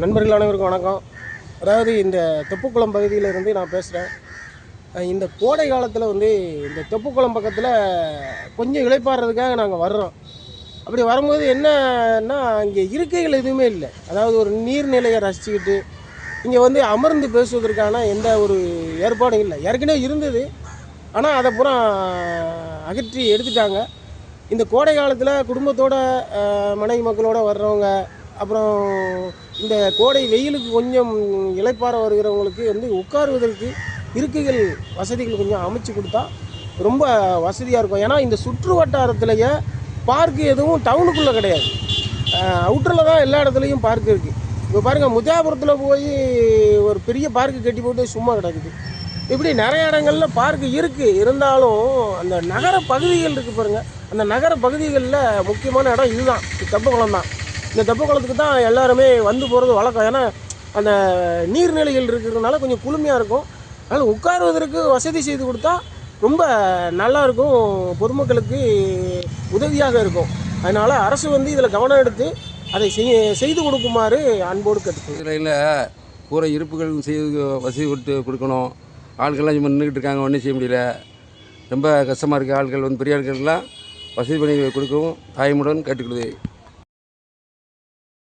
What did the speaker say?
நண்பர்கள் அனைவருக்கும் வணக்கம். அதாவது இந்த தெப்புக்குளம் பகுதியிலிருந்து நான் பேசுகிறேன் இந்த கோடை காலத்தில் வந்து இந்த தெப்புக்குளம் பக்கத்தில் கொஞ்சம் இழைப்பாடுறதுக்காக நாங்கள் வர்றோம். அப்படி வரும்போது என்னன்னா இங்கே இருக்கைகள் எதுவுமே இல்லை. அதாவது ஒரு நீர்நிலையை ரசிச்சுக்கிட்டு இங்கே வந்து அமர்ந்து பேசுவதற்கான எந்த ஒரு ஏற்பாடும் இல்லை. ஏற்கனவே இருந்தது. ஆனால் அதை பூரா அகற்றி எடுத்துட்டாங்க. இந்த கோடை காலத்தில் குடும்பத்தோட மனைவி மக்களோட வர்றவங்க அப்புறம் இந்த கோடை வெயிலுக்கு கொஞ்சம் இளைப்பாற வருகிறவங்களுக்கு வந்து உட்காருவதற்கு இருக்கைகள் வசதிகள் கொஞ்சம் அமைச்சு கொடுத்தா ரொம்ப வசதியாக இருக்கும். ஏன்னா இந்த சுற்று வட்டாரத்திலேயே பார்க்கு எதுவும் டவுனுக்குள்ளே கிடையாது. அவுட்டரில் தான் எல்லா இடத்துலையும் பார்க் இருக்குது இப்போ பாருங்கள் முத்தியாபுரத்தில் போய் ஒரு பெரிய பார்க்கு கட்டி போட்டு சும்மா கிடக்குது. இப்படி நிறைய இடங்கள்ல பார்க் இருக்குது இருந்தாலும் அந்த நகர பகுதிகள் இருக்குது பாருங்கள் அந்த நகர பகுதிகளில் முக்கியமான இடம் இதுதான். தெப்பக்குளம் தான். இந்த தெப்பக்குளத்துக்கு தான் எல்லாருமே வந்து போகிறது வழக்கம். ஏன்னா அந்த நீர்நிலைகள் இருக்கிறதுனால கொஞ்சம் குளுமையாக இருக்கும். அதனால் உட்காருவதற்கு வசதி செய்து கொடுத்தா ரொம்ப நல்லா இருக்கும். பொதுமக்களுக்கு உதவியாக இருக்கும். அதனால் அரசு வந்து இதில் கவனம் எடுத்து அதை செய்- செய்து கொடுக்குமாறு அன்போடு கேட்டுக்கொள்கிறேன். பூரா இருப்புகள் செய்து வசதி கொடுத்து கொடுக்கணும். ஆட்கள்லாம் சும்மா நின்றுக்கிட்டு இருக்காங்க ஒன்றும் செய்ய முடியல. ரொம்ப கஷ்டமாக இருக்குது ஆட்கள் வந்து பெரிய ஆட்கள்லாம் வசதி பண்ணி கொடுக்கவும் தாய்முடன் கேட்டுக்கொள்வது